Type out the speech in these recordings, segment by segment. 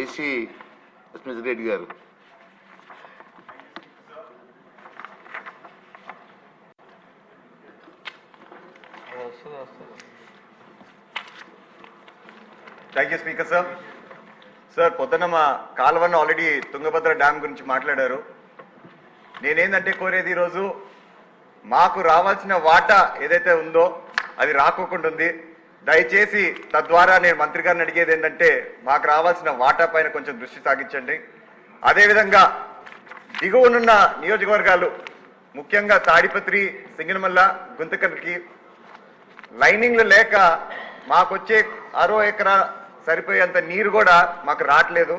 AC Lakshmi Reddy garu. Thank you speaker sir sir పొద్దున్న మా కాలువన్న already Tungabhadra dam గురించి మాట్లాడారు. నేనేందంటే కోరేది ఈరోజు మాకు రావాల్సిన వాటా ఏదైతే ఉందో అది రాకోకుండా ఉంది. దయచేసి తద్వారా నేను మంత్రి గారిని అడిగేది ఏంటంటే మాకు రావాల్సిన వాటా పైన కొంచెం దృష్టి సాగించండి. అదేవిధంగా దిగువనున్న నియోజకవర్గాలు ముఖ్యంగా తాడిపత్రి సింగనమల్ల గుంతకల్కి లైనింగ్లు లేక మాకొచ్చే అరవై ఎకరా సరిపోయేంత నీరు కూడా మాకు రావట్లేదు.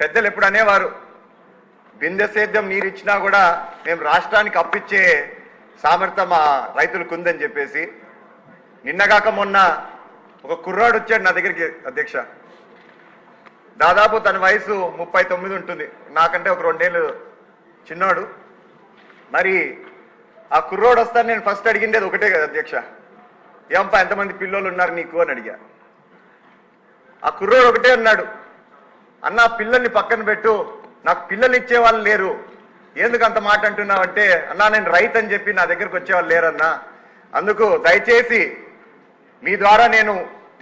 పెద్దలు ఎప్పుడు అనేవారు బిందె సేద్యం నీరు ఇచ్చినా కూడా మేము రాష్ట్రానికి అప్పిచ్చే సామర్థ్యం మా రైతులకు ఉందని చెప్పేసి. నిన్నగాక మొన్న ఒక కుర్రాడు వచ్చాడు నా దగ్గరికి అధ్యక్ష. దాదాపు తన వయసు ముప్పై తొమ్మిది ఉంటుంది. నాకంటే ఒక రెండేళ్ళు చిన్నోడు. మరి ఆ కుర్రోడు వస్తాను నేను ఫస్ట్ అడిగింది అది ఒకటే కదా అధ్యక్ష. ఏంపా ఎంతమంది పిల్లలు ఉన్నారు నీకు అని అడిగా. ఆ కుర్రోడు ఒకటే అన్నాడు అన్న పిల్లల్ని పక్కన పెట్టు. నాకు పిల్లలు ఇచ్చేవాళ్ళు లేరు. ఎందుకు అంత మాట అంటున్నావు అంటే అన్నా నేను రైతు అని చెప్పి నా దగ్గరకు వచ్చేవాళ్ళు లేరన్నా. అందుకు దయచేసి మీ ద్వారా నేను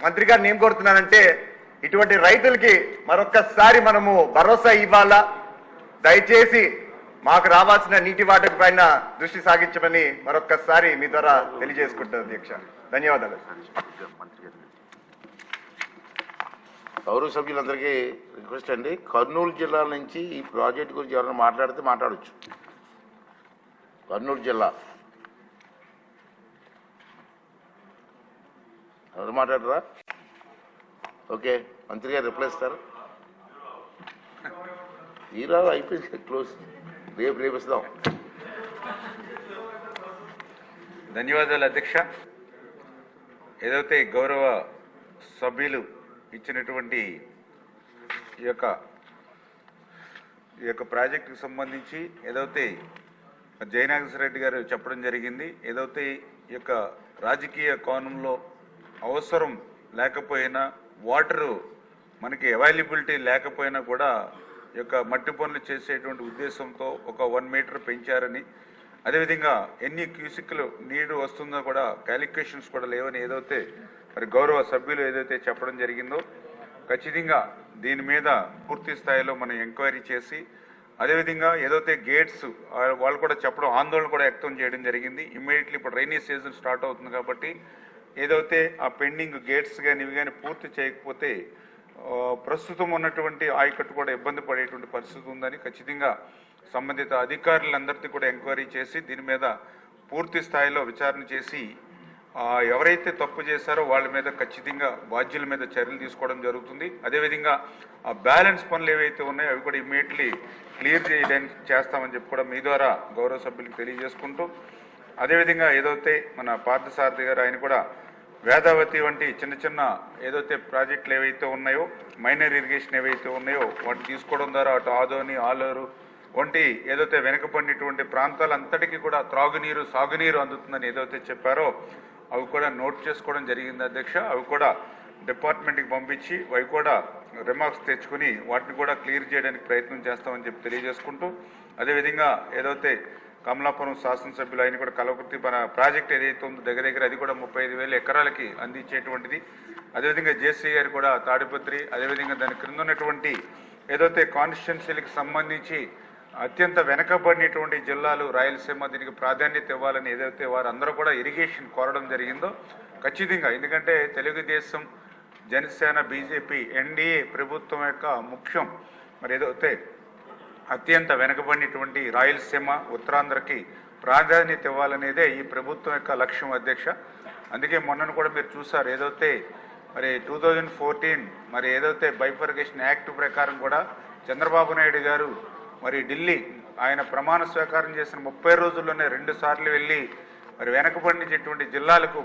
మంత్రి గారిని ఏం కోరుతున్నానంటే ఇటువంటి రైతులకి మరొక్కసారి మనము భరోసా ఇవ్వాలా? దయచేసి మాకు రావాల్సిన నీటి వాటర్ పైన దృష్టి సాగించమని మరొక్కసారి మీ ద్వారా తెలియజేసుకుంటాను అధ్యక్ష. ధన్యవాదాలు. మంత్రి గౌరవ సభ్యులందరికీ రిక్వెస్ట్ అండి. కర్నూలు జిల్లా నుంచి ఈ ప్రాజెక్ట్ గురించి ఎవరైనా మాట్లాడితే మాట్లాడచ్చు. కర్నూలు జిల్లా. ఎవరు మాట్లాడరా? ఓకే మంత్రి గారు రిప్లై ఇస్తారు. ఈరోజు అయిపోయింది క్లోజ్. రేపు రేపు ఇస్తాం. ధన్యవాదాలు అధ్యక్ష. ఏదైతే గౌరవ సభ్యులు ఇచ్చినటువంటి ఈ యొక్క ఈ యొక్క ప్రాజెక్టుకు సంబంధించి ఏదైతే జయనాగేశ్వర రెడ్డి గారు చెప్పడం జరిగింది ఏదైతే ఈ యొక్క రాజకీయ కోణంలో అవసరం లేకపోయినా వాటరు మనకి అవైలబిలిటీ లేకపోయినా కూడా ఈ యొక్క మట్టి పనులు చేసేటువంటి ఉద్దేశంతో ఒక వన్ మీటర్ పెంచారని. అదేవిధంగా ఎన్ని క్యూసిక్లు నీరు వస్తుందో కూడా క్యాలిక్యులేషన్స్ కూడా లేవని ఏదైతే మరి గౌరవ సభ్యులు ఏదైతే చెప్పడం జరిగిందో ఖచ్చితంగా దీని మీద పూర్తి స్థాయిలో మనం ఎంక్వైరీ చేసి అదేవిధంగా ఏదైతే గేట్స్ వాళ్ళు కూడా చెప్పడం ఆందోళన కూడా వ్యక్తం చేయడం జరిగింది. ఇమ్మీడియట్లీ ఇప్పుడు రైనీ సీజన్ స్టార్ట్ అవుతుంది కాబట్టి ఏదైతే ఆ పెండింగ్ గేట్స్ కానీ ఇవి కానీ పూర్తి చేయకపోతే ప్రస్తుతం ఉన్నటువంటి ఆయకట్టు కూడా ఇబ్బంది పడేటువంటి పరిస్థితి ఉందని ఖచ్చితంగా సంబంధిత అధికారులందరినీ కూడా ఎంక్వైరీ చేసి దీని మీద పూర్తి స్థాయిలో విచారణ చేసి ఎవరైతే తప్పు చేశారో వాళ్ళ మీద ఖచ్చితంగా బాధ్యుల మీద చర్యలు తీసుకోవడం జరుగుతుంది. అదేవిధంగా ఆ బ్యాలెన్స్ పనులు ఏవైతే ఉన్నాయో అవి కూడా ఇమ్మీడియట్లీ క్లియర్ చేయడానికి చేస్తామని చెప్పి కూడా మీ ద్వారా గౌరవ సభ్యులకు తెలియజేసుకుంటూ అదేవిధంగా ఏదైతే మన పార్థసారథి గారు ఆయన కూడా వేదావతి వంటి చిన్న చిన్న ఏదైతే ప్రాజెక్టులు ఏవైతే ఉన్నాయో మైనర్ ఇరిగేషన్ ఏవైతే ఉన్నాయో వాటిని తీసుకోవడం ద్వారా అటు ఆదోని ఆలూరు వంటి ఏదైతే వెనుకబడినటువంటి ప్రాంతాలంతటికీ కూడా త్రాగునీరు సాగునీరు అందుతుందని ఏదైతే చెప్పారో అవి కూడా నోట్ చేసుకోవడం జరిగింది అధ్యక్ష. అవి కూడా డిపార్ట్మెంట్కి పంపించి అవి కూడా రిమార్క్స్ తెచ్చుకుని వాటిని కూడా క్లియర్ చేయడానికి ప్రయత్నం చేస్తామని చెప్పి తెలియజేసుకుంటూ అదేవిధంగా ఏదైతే కమలాపురం శాసనసభ్యులు ఆయన కూడా కలవకృతి ప్రాజెక్ట్ ఏదైతే ఉందో దగ్గర దగ్గర అది కూడా ముప్పై ఐదు వేల ఎకరాలకి అందించేటువంటిది. అదేవిధంగా జేసీ గారు కూడా తాడిపత్రి అదేవిధంగా దాని క్రింద ఉన్నటువంటి ఏదైతే కాన్స్టిట్యున్సీలకు సంబంధించి అత్యంత వెనకబడినటువంటి జిల్లాలు రాయలసీమ దీనికి ప్రాధాన్యత ఇవ్వాలని ఏదైతే వారందరూ కూడా ఇరిగేషన్ కోరడం జరిగిందో ఖచ్చితంగా. ఎందుకంటే తెలుగుదేశం జనసేన బీజేపీ ఎన్డీఏ ప్రభుత్వం యొక్క ముఖ్యం. మరి ఏదైతే అత్యంత వెనుకబడినటువంటి రాయలసీమ ఉత్తరాంధ్రకి ప్రాధాన్యత ఇవ్వాలనేదే ఈ ప్రభుత్వం యొక్క లక్ష్యం అధ్యక్ష. అందుకే మొన్నను కూడా మీరు చూసారు ఏదైతే మరి టూ థౌజండ్ ఫోర్టీన్ మరి ఏదైతే బైఫర్గేషన్ యాక్ట్ ప్రకారం కూడా చంద్రబాబు నాయుడు గారు మరి ఢిల్లీ ఆయన ప్రమాణ స్వీకారం చేసిన ముప్పై రోజుల్లోనే రెండు సార్లు వెళ్ళి మరి వెనకబడినటువంటి జిల్లాలకు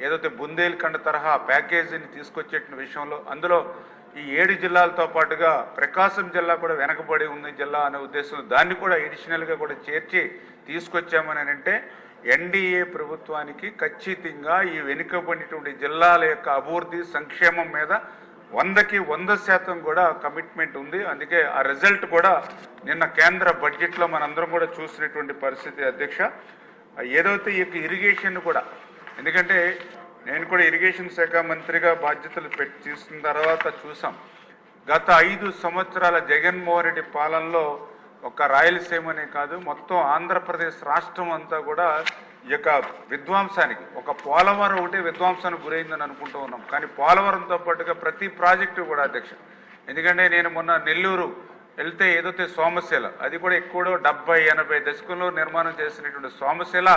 ఏదైతే బుందేల్ఖండ్ తరహా ప్యాకేజీని తీసుకొచ్చేటువంటి విషయంలో అందులో ఈ ఏడు జిల్లాలతో పాటుగా ప్రకాశం జిల్లా కూడా వెనకబడి ఉంది జిల్లా అనే ఉద్దేశం దాన్ని కూడా అడిషనల్గా కూడా చేర్చి తీసుకొచ్చామని అంటే ఎన్డీఏ ప్రభుత్వానికి ఖచ్చితంగా ఈ వెనుకబడినటువంటి జిల్లాల యొక్క అభివృద్ధి సంక్షేమం మీద వందకి వంద శాతం కూడా కమిట్మెంట్ ఉంది. అందుకే ఆ రిజల్ట్ కూడా నిన్న కేంద్ర బడ్జెట్లో మనందరం కూడా చూసినటువంటి పరిస్థితి అధ్యక్ష. ఏదైతే ఈ యొక్క ఇరిగేషన్ కూడా ఎందుకంటే నేను కూడా ఇరిగేషన్ శాఖ మంత్రిగా బాధ్యతలు పెట్టి తీసుకున్న తర్వాత చూసాం గత ఐదు సంవత్సరాల జగన్మోహన్ రెడ్డి పాలనలో ఒక రాయలసీమనే కాదు మొత్తం ఆంధ్రప్రదేశ్ రాష్ట్రం అంతా కూడా ఈ యొక్క విధ్వంసానికి ఒక పోలవరం ఒకటే విధ్వంసానికి గురైందని అనుకుంటూ ఉన్నాం. కానీ పోలవరంతో పాటుగా ప్రతి ప్రాజెక్టు కూడా అధ్యక్ష. ఎందుకంటే నేను మొన్న నెల్లూరు వెళ్తే ఏదైతే సోమశిల అది కూడా ఎక్కువ డెబ్బై ఎనభై దశకంలో నిర్మాణం చేసినటువంటి సోమశిల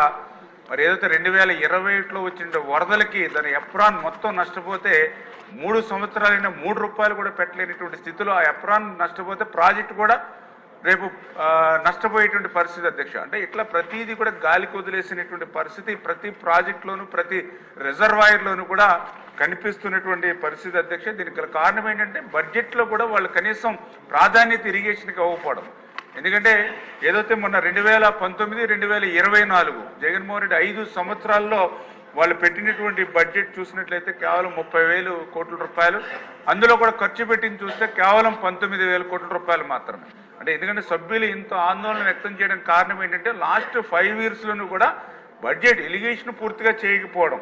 మరి ఏదైతే రెండు వేల ఇరవై ఒకటిలో వచ్చిన వరదలకి దాని ఎప్రాన్ మొత్తం నష్టపోతే మూడు సంవత్సరాలైనా మూడు రూపాయలు కూడా పెట్టలేనటువంటి స్థితిలో ఆ ఎప్రాన్ నష్టపోతే ప్రాజెక్ట్ కూడా రేపు నష్టపోయేటువంటి పరిస్థితి అధ్యక్ష. అంటే ఇట్లా ప్రతిదీ కూడా గాలికి వదిలేసినటువంటి పరిస్థితి ప్రతి ప్రాజెక్టులోను ప్రతి రిజర్వాయర్లోను కూడా కనిపిస్తున్నటువంటి పరిస్థితి అధ్యక్ష. దీనికి గల కారణం ఏంటంటే బడ్జెట్లో కూడా వాళ్ళు కనీసం ప్రాధాన్యత ఇరిగేషన్కి అవ్వకపోవడం. ఎందుకంటే ఏదైతే మొన్న రెండు వేల పంతొమ్మిది రెండు వేల ఇరవై నాలుగు జగన్మోహన్ రెడ్డి ఐదు సంవత్సరాల్లో వాళ్ళు పెట్టినటువంటి బడ్జెట్ చూసినట్లయితే కేవలం ముప్పై వేలు కోట్ల రూపాయలు. అందులో కూడా ఖర్చు పెట్టింది చూస్తే కేవలం పంతొమ్మిది వేల కోట్ల రూపాయలు మాత్రమే. అంటే ఎందుకంటే సభ్యులు ఇంత ఆందోళన వ్యక్తం చేయడానికి కారణం ఏంటంటే లాస్ట్ ఫైవ్ ఇయర్స్లోనూ కూడా బడ్జెట్ ఎలిగేషన్ పూర్తిగా చేయకపోవడం.